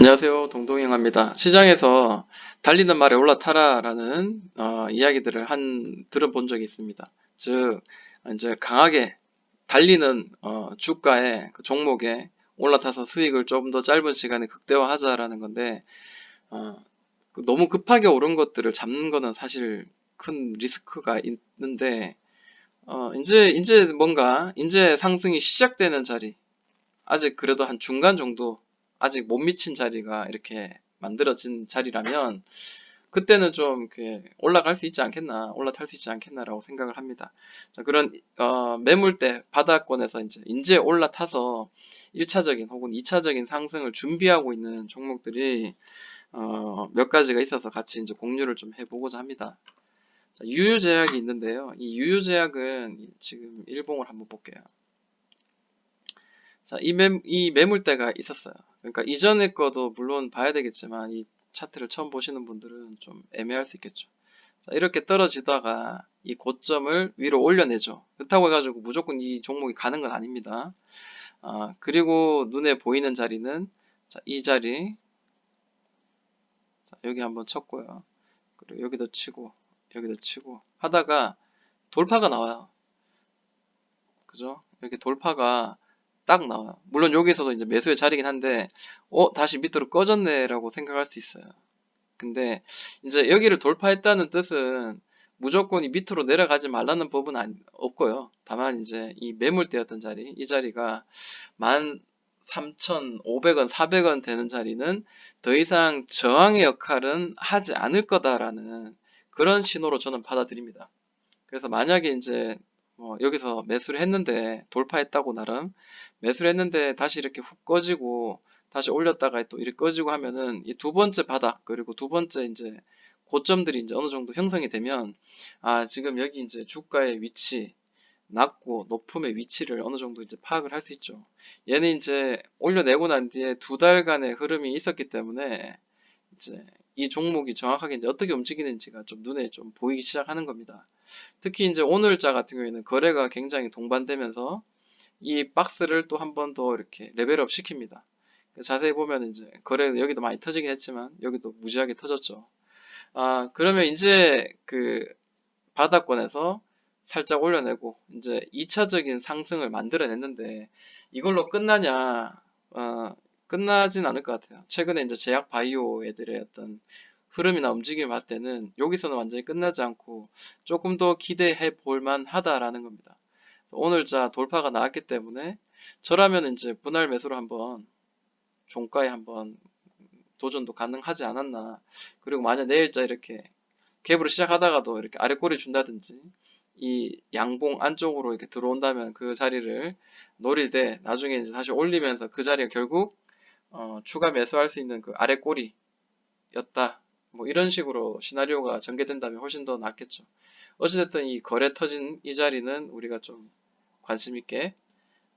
안녕하세요. 동동영합니다. 시장에서 달리는 말에 올라타라 라는 어, 이야기들을 한 들어본 적이 있습니다. 즉 이제 강하게 달리는 어, 주가의 그 종목에 올라타서 수익을 좀더 짧은 시간에 극대화하자라는 건데 어, 그 너무 급하게 오른 것들을 잡는 거는 사실 큰 리스크가 있는데 어, 이제 이제 뭔가 이제 상승이 시작되는 자리 아직 그래도 한 중간 정도 아직 못 미친 자리가 이렇게 만들어진 자리라면 그때는 좀 올라갈 수 있지 않겠나, 올라탈 수 있지 않겠나라고 생각을 합니다. 자, 그런 어, 매물대 바닥권에서 이제 이제 올라타서 1차적인 혹은 2차적인 상승을 준비하고 있는 종목들이 어, 몇 가지가 있어서 같이 이제 공유를 좀 해보고자 합니다. 자, 유효제약이 있는데요. 이 유효제약은 지금 일봉을 한번 볼게요. 자, 이, 매, 이 매물대가 있었어요. 그러니까 이전의 거도 물론 봐야 되겠지만 이 차트를 처음 보시는 분들은 좀 애매할 수 있겠죠. 자, 이렇게 떨어지다가 이 고점을 위로 올려내죠. 그렇다고 해가지고 무조건 이 종목이 가는 건 아닙니다. 아, 그리고 눈에 보이는 자리는 자, 이 자리 자, 여기 한번 쳤고요. 그리고 여기도 치고 여기도 치고 하다가 돌파가 나와요. 그죠? 이렇게 돌파가 딱 나와요. 물론 여기서도 이제 매수의 자리긴 한데, 어, 다시 밑으로 꺼졌네라고 생각할 수 있어요. 근데 이제 여기를 돌파했다는 뜻은 무조건 이 밑으로 내려가지 말라는 법은 아니, 없고요. 다만 이제 이 매물대였던 자리, 이 자리가 13,500원, 400원 되는 자리는 더 이상 저항의 역할은 하지 않을 거다라는 그런 신호로 저는 받아들입니다. 그래서 만약에 이제 뭐 여기서 매수를 했는데 돌파했다고 나름 매수를 했는데 다시 이렇게 훅 꺼지고 다시 올렸다가 또 이렇게 꺼지고 하면은 이 두 번째 바닥 그리고 두 번째 이제 고점들이 이제 어느 정도 형성이 되면 아 지금 여기 이제 주가의 위치 낮고 높음의 위치를 어느 정도 이제 파악을 할 수 있죠. 얘는 이제 올려내고 난 뒤에 두 달간의 흐름이 있었기 때문에 이제 이 종목이 정확하게 이제 어떻게 움직이는지가 좀 눈에 좀 보이기 시작하는 겁니다. 특히 이제 오늘자 같은 경우에는 거래가 굉장히 동반되면서 이 박스를 또 한 번 더 이렇게 레벨업 시킵니다. 자세히 보면 이제 거래 여기도 많이 터지긴 했지만 여기도 무지하게 터졌죠. 아 그러면 이제 그 바닥권에서 살짝 올려내고 이제 2차적인 상승을 만들어냈는데 이걸로 끝나냐? 어, 끝나진 않을 것 같아요. 최근에 이제 제약 바이오 애들의 어떤 흐름이나 움직임을 봤을 때는 여기서는 완전히 끝나지 않고 조금 더 기대해 볼 만하다라는 겁니다. 오늘자 돌파가 나왔기 때문에 저라면 이제 분할 매수로 한번 종가에 한번 도전도 가능하지 않았나. 그리고 만약 내일자 이렇게 갭으로 시작하다가도 이렇게 아래 꼬리 준다든지 이 양봉 안쪽으로 이렇게 들어온다면 그 자리를 노릴 때 나중에 이제 다시 올리면서 그 자리가 결국 어, 추가 매수할 수 있는 그 아래 꼬리였다. 뭐 이런 식으로 시나리오가 전개된다면 훨씬 더 낫겠죠. 어찌됐든 이 거래 터진 이 자리는 우리가 좀 관심 있게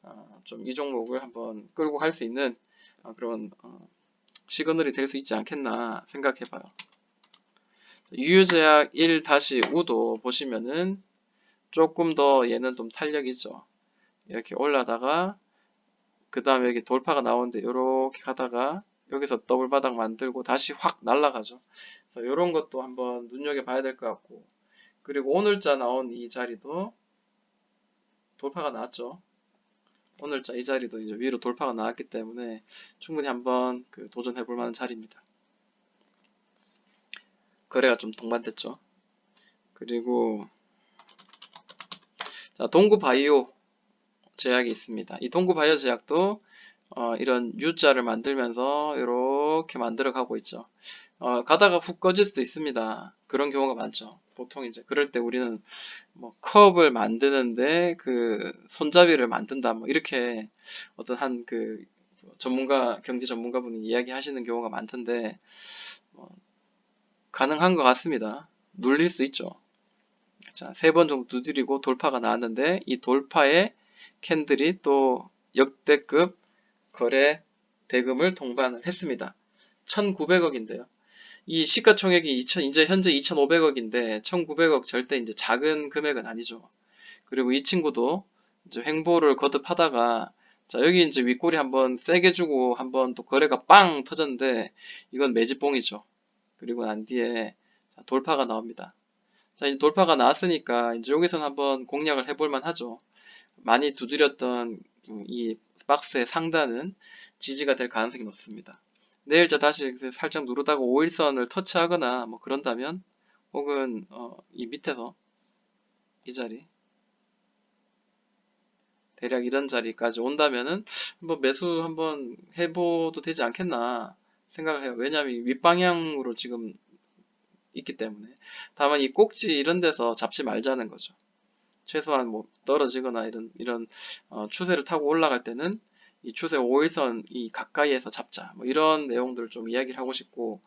어, 좀이 종목을 한번 끌고 갈 수 있는 어, 그런 어, 시그널이 될 수 있지 않겠나 생각해 봐요. 유유제약 1-우도 보시면은 조금 더 얘는 좀 탄력이죠. 이렇게 올라다가 그 다음에 여기 돌파가 나오는데 이렇게 가다가 여기서 더블 바닥 만들고 다시 확 날아가죠. 이런 것도 한번 눈여겨봐야 될 것 같고 그리고 오늘자 나온 이 자리도 돌파가 나왔죠. 오늘자 이 자리도 이제 위로 돌파가 나왔기 때문에 충분히 한번 그 도전해 볼 만한 자리입니다. 거래가 좀 동반됐죠. 그리고 자 동구 바이오 제약이 있습니다. 이 동구 바이오 제약도 어, 이런 U자를 만들면서 이렇게 만들어 가고 있죠. 어, 가다가 훅 꺼질 수도 있습니다. 그런 경우가 많죠. 보통 이제 그럴 때 우리는 뭐 컵을 만드는데 그 손잡이를 만든다 뭐 이렇게 어떤 한 그 전문가 경제 전문가분이 이야기하시는 경우가 많던데 뭐 가능한 것 같습니다. 눌릴 수 있죠. 자, 세 번 정도 두드리고 돌파가 나왔는데 이 돌파에 캔들이 또 역대급 거래 대금을 동반을 했습니다. 1,900억인데요. 이 시가총액이 2천, 이제 현재 2,500억인데 1,900억 절대 이제 작은 금액은 아니죠. 그리고 이 친구도 이제 횡보를 거듭하다가 자, 여기 이제 윗꼬리 한번 세게 주고 한번 또 거래가 빵 터졌는데 이건 매집봉이죠. 그리고 난 뒤에 자, 돌파가 나옵니다. 자, 이제 돌파가 나왔으니까 이제 여기서는 한번 공략을 해볼 만 하죠. 많이 두드렸던 이 박스의 상단은 지지가 될 가능성이 높습니다. 내 일자 다시 이렇게 살짝 누르다가 5일선을 터치하거나 뭐 그런다면 혹은 어, 이 밑에서 이 자리 대략 이런 자리까지 온다면은 한번 매수 한번 해봐도 되지 않겠나 생각을 해요. 왜냐하면 윗방향으로 지금 있기 때문에. 다만 이 꼭지 이런 데서 잡지 말자는 거죠. 최소한 뭐 떨어지거나 이런 이런 어, 추세를 타고 올라갈 때는 이 추세 5일선 이 가까이에서 잡자 뭐 이런 내용들을 좀 이야기를 하고 싶고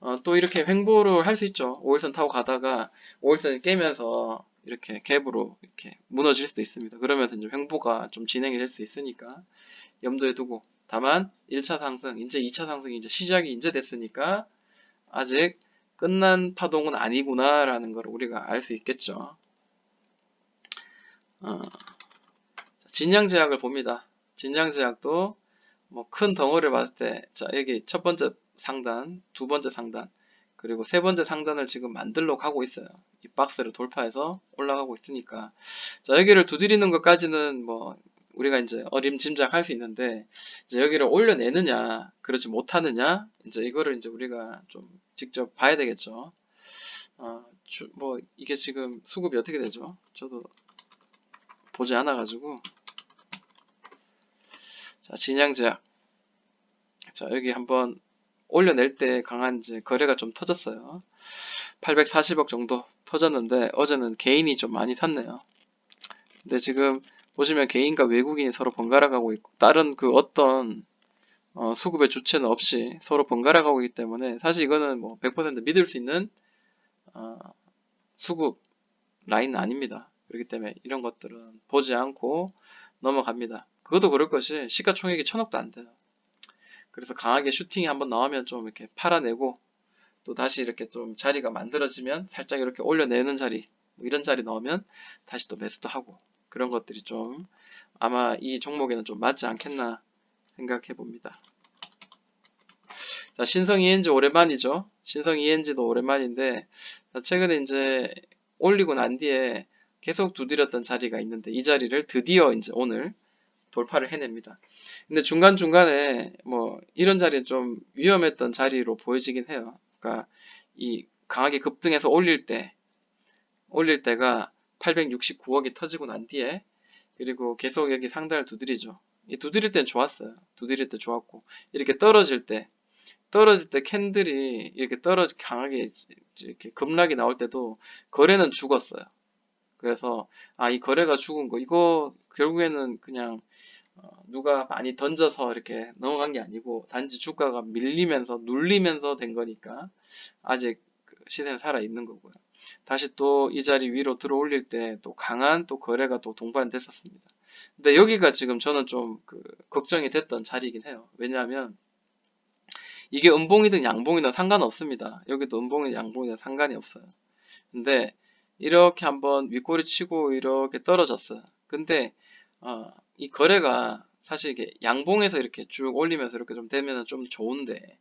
어, 또 이렇게 횡보를 할 수 있죠. 5일선 타고 가다가 5일선을 깨면서 이렇게 갭으로 이렇게 무너질 수도 있습니다. 그러면서 이제 횡보가 좀 진행이 될 수 있으니까 염두에 두고 다만 1차 상승, 이제 2차 상승이 이제 시작이 이제 됐으니까 아직 끝난 파동은 아니구나 라는 걸 우리가 알 수 있겠죠. 어, 진양 제약을 봅니다. 진양제약도 뭐 큰 덩어리를 봤을 때, 자, 여기 첫 번째 상단, 두 번째 상단, 그리고 세 번째 상단을 지금 만들러 가고 있어요. 이 박스를 돌파해서 올라가고 있으니까. 자, 여기를 두드리는 것까지는 뭐, 우리가 이제 어림짐작할 수 있는데, 이제 여기를 올려내느냐, 그러지 못하느냐, 이제 이거를 이제 우리가 좀 직접 봐야 되겠죠. 어, 주- 뭐, 이게 지금 수급이 어떻게 되죠? 저도 보지 않아 가지고. 자, 진양제약. 자, 여기 한번 올려낼 때 강한 이제 거래가 좀 터졌어요. 840억 정도 터졌는데 어제는 개인이 좀 많이 샀네요. 근데 지금 보시면 개인과 외국인이 서로 번갈아 가고 있고 다른 그 어떤 어, 수급의 주체는 없이 서로 번갈아 가고 있기 때문에 사실 이거는 뭐 100% 믿을 수 있는 어, 수급 라인은 아닙니다. 그렇기 때문에 이런 것들은 보지 않고 넘어갑니다. 그것도 그럴 것이 시가총액이 천억도 안 돼요. 그래서 강하게 슈팅이 한번 나오면 좀 이렇게 팔아내고 또 다시 이렇게 좀 자리가 만들어지면 살짝 이렇게 올려내는 자리 뭐 이런 자리 나오면 다시 또 매수도 하고 그런 것들이 좀 아마 이 종목에는 좀 맞지 않겠나 생각해 봅니다. 자, 신성 ENG 오랜만이죠. 신성 ENG도 오랜만인데 자, 최근에 이제 올리고 난 뒤에 계속 두드렸던 자리가 있는데 이 자리를 드디어 이제 오늘 돌파를 해냅니다. 근데 중간중간에 뭐 이런 자리는 좀 위험했던 자리로 보여지긴 해요. 그러니까 이 강하게 급등해서 올릴 때 올릴 때가 869억이 터지고 난 뒤에 그리고 계속 여기 상단을 두드리죠. 이 두드릴 땐 좋았어요. 두드릴 때 좋았고 이렇게 떨어질 때 떨어질 때 캔들이 이렇게 떨어지 강하게 이렇게 급락이 나올 때도 거래는 죽었어요. 그래서 아 이 거래가 죽은 거 이거 결국에는 그냥 어, 누가 많이 던져서 이렇게 넘어간 게 아니고 단지 주가가 밀리면서 눌리면서 된 거니까 아직 그 시세는 살아 있는 거고요. 다시 또 이 자리 위로 들어 올릴 때 또 강한 또 거래가 또 동반됐었습니다. 근데 여기가 지금 저는 좀 그 걱정이 됐던 자리이긴 해요. 왜냐하면 이게 음봉이든 양봉이든 상관없습니다. 여기도 음봉이든 양봉이든 상관이 없어요. 근데 이렇게 한번 윗꼬리 치고 이렇게 떨어졌어요. 근데 어, 이 거래가 사실 이게 양봉에서 이렇게 쭉 올리면서 이렇게 좀 되면 좀 좋은데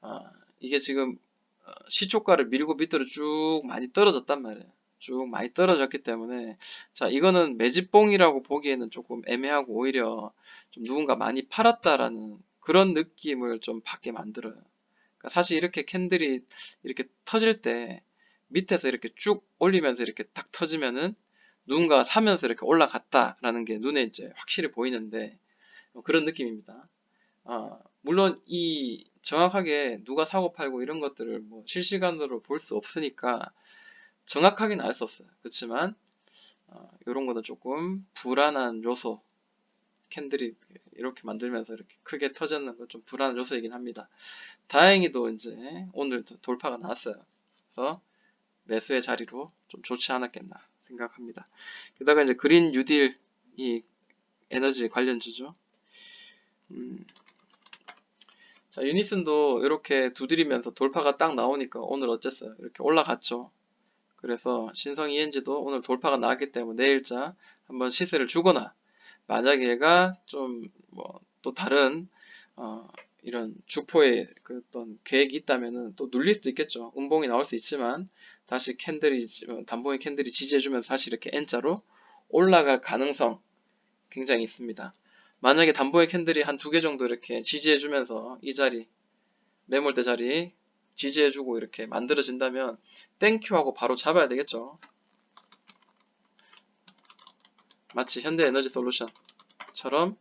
어, 이게 지금 어, 시초가를 밀고 밑으로 쭉 많이 떨어졌단 말이에요. 쭉 많이 떨어졌기 때문에 자 이거는 매집봉이라고 보기에는 조금 애매하고 오히려 좀 누군가 많이 팔았다라는 그런 느낌을 좀 받게 만들어요. 그러니까 사실 이렇게 캔들이 이렇게 터질 때 밑에서 이렇게 쭉 올리면서 이렇게 딱 터지면은 누군가 사면서 이렇게 올라갔다라는 게 눈에 이제 확실히 보이는데 어, 그런 느낌입니다. 아, 물론 이 정확하게 누가 사고 팔고 이런 것들을 뭐 실시간으로 볼 수 없으니까 정확하게는 알 수 없어요. 그렇지만 어, 이런 거는 조금 불안한 요소 캔들이 이렇게 만들면서 이렇게 크게 터졌는 건 좀 불안한 요소이긴 합니다. 다행히도 이제 오늘 돌파가 나왔어요. 그래서 매수의 자리로 좀 좋지 않았겠나 생각합니다. 게다가 이제 그린 뉴딜 이 에너지 관련주죠. 음. 자, 유니슨도 이렇게 두드리면서 돌파가 딱 나오니까 오늘 어쨌어요? 이렇게 올라갔죠. 그래서 신성 ENG도 오늘 돌파가 나왔기 때문에 내일자 한번 시세를 주거나 만약에 얘가 좀 뭐 또 다른 어, 이런 주포의 그 어떤 계획이 있다면은 또 눌릴 수도 있겠죠. 음봉이 나올 수 있지만 다시 캔들이 어, 단봉의 캔들이 지지해주면서 다시 이렇게 N자로 올라갈 가능성 굉장히 있습니다. 만약에 단봉의 캔들이 한 두 개 정도 이렇게 지지해주면서 이 자리 매몰대 자리 지지해주고 이렇게 만들어진다면 땡큐 하고 바로 잡아야 되겠죠. 마치 현대에너지 솔루션처럼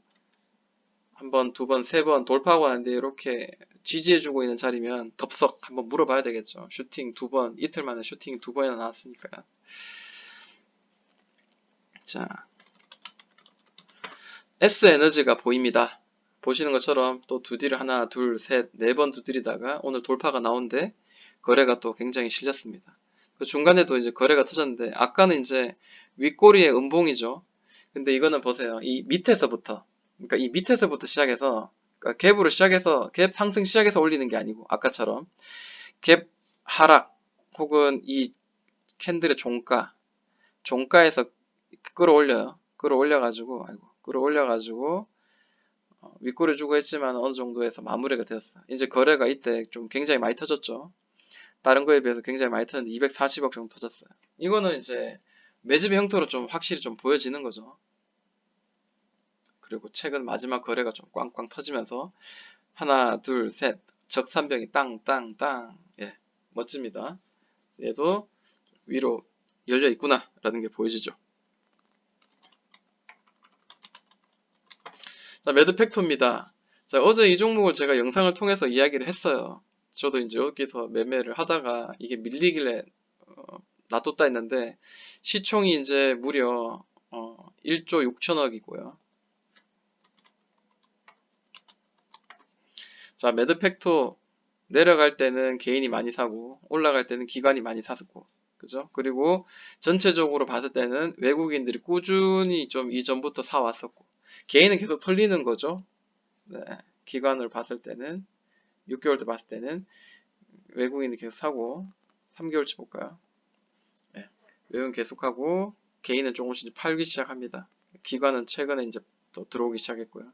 한 번, 두 번, 세 번 돌파하고 하는데 이렇게 지지해주고 있는 자리면 덥석 한번 물어봐야 되겠죠. 슈팅 두 번, 이틀 만에 슈팅 두 번이나 나왔으니까요. 자, S 에너지가 보입니다. 보시는 것처럼 또 두디를 하나, 둘, 셋, 네 번 두드리다가 오늘 돌파가 나온데 거래가 또 굉장히 실렸습니다. 그 중간에도 이제 거래가 터졌는데 아까는 이제 윗꼬리의 음봉이죠. 근데 이거는 보세요. 이 밑에서부터 그러니까 이 밑에서부터 시작해서 그러니까 갭으로 시작해서 갭 상승 시작해서 올리는 게 아니고 아까처럼 갭 하락 혹은 이 캔들의 종가 종가에서 끌어올려요. 끌어올려가지고 아이고 끌어올려가지고 어, 윗꼬리 주고 했지만 어느 정도에서 마무리가 되었어. 이제 거래가 이때 좀 굉장히 많이 터졌죠. 다른 거에 비해서 굉장히 많이 터졌는데 240억 정도 터졌어요. 이거는 이제 매집의 형태로 좀 확실히 좀 보여지는 거죠. 그리고 최근 마지막 거래가 좀 꽝꽝 터지면서 하나, 둘, 셋 적산병이 땅땅땅 예, 멋집니다. 얘도 위로 열려 있구나 라는 게 보여지죠. 자, 매드팩토입니다. 자, 어제 이 종목을 제가 영상을 통해서 이야기를 했어요. 저도 이제 여기서 매매를 하다가 이게 밀리길래 어, 놔뒀다 했는데 시총이 이제 무려 어, 1조 6천억이고요. 자, 매드 팩토 내려갈 때는 개인이 많이 사고 올라갈 때는 기관이 많이 사고 그죠? 그리고 전체적으로 봤을 때는 외국인들이 꾸준히 좀 이전부터 사왔었고 개인은 계속 털리는 거죠. 네, 기관을 봤을 때는 6개월 때 봤을 때는 외국인이 계속 사고 3개월치 볼까요? 네, 외국인 계속하고 개인은 조금씩 팔기 시작합니다. 기관은 최근에 이제 또 들어오기 시작했고요.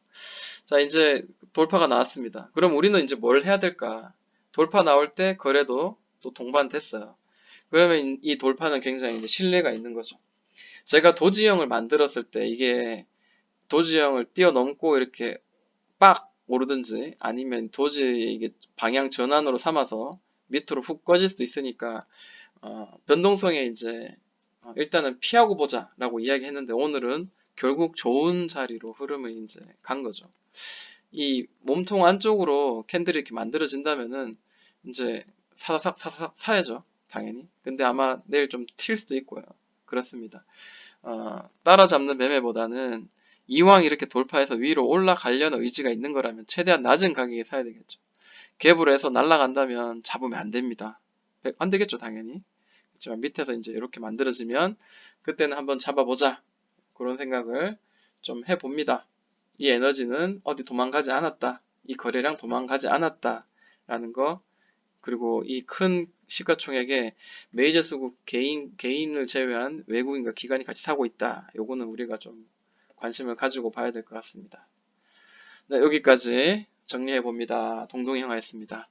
자, 이제 돌파가 나왔습니다. 그럼 우리는 이제 뭘 해야 될까? 돌파 나올 때 거래도 또 동반됐어요. 그러면 이 돌파는 굉장히 이제 신뢰가 있는 거죠. 제가 도지형을 만들었을 때 이게 도지형을 뛰어넘고 이렇게 빡 오르든지 아니면 도지 이게 방향 전환으로 삼아서 밑으로 훅 꺼질 수도 있으니까 어, 변동성에 이제 어, 일단은 피하고 보자라고 이야기했는데 오늘은 결국 좋은 자리로 흐름을 이제 간 거죠. 이 몸통 안쪽으로 캔들이 이렇게 만들어진다면은 이제 사사삭 사사삭 사야죠. 당연히. 근데 아마 내일 좀 튈 수도 있고요. 그렇습니다. 어, 따라잡는 매매보다는 이왕 이렇게 돌파해서 위로 올라가려는 의지가 있는 거라면 최대한 낮은 가격에 사야 되겠죠. 갭으로 해서 날아간다면 잡으면 안 됩니다. 안 되겠죠, 당연히. 그렇지만 밑에서 이제 이렇게 만들어지면 그때는 한번 잡아보자. 그런 생각을 좀 해봅니다. 이 에너지는 어디 도망가지 않았다. 이 거래량 도망가지 않았다. 라는 거. 그리고 이 큰 시가총액에 메이저 수급 개인, 개인을 제외한 외국인과 기관이 같이 사고 있다. 요거는 우리가 좀 관심을 가지고 봐야 될 것 같습니다. 네, 여기까지 정리해 봅니다. 동동이 형아였습니다.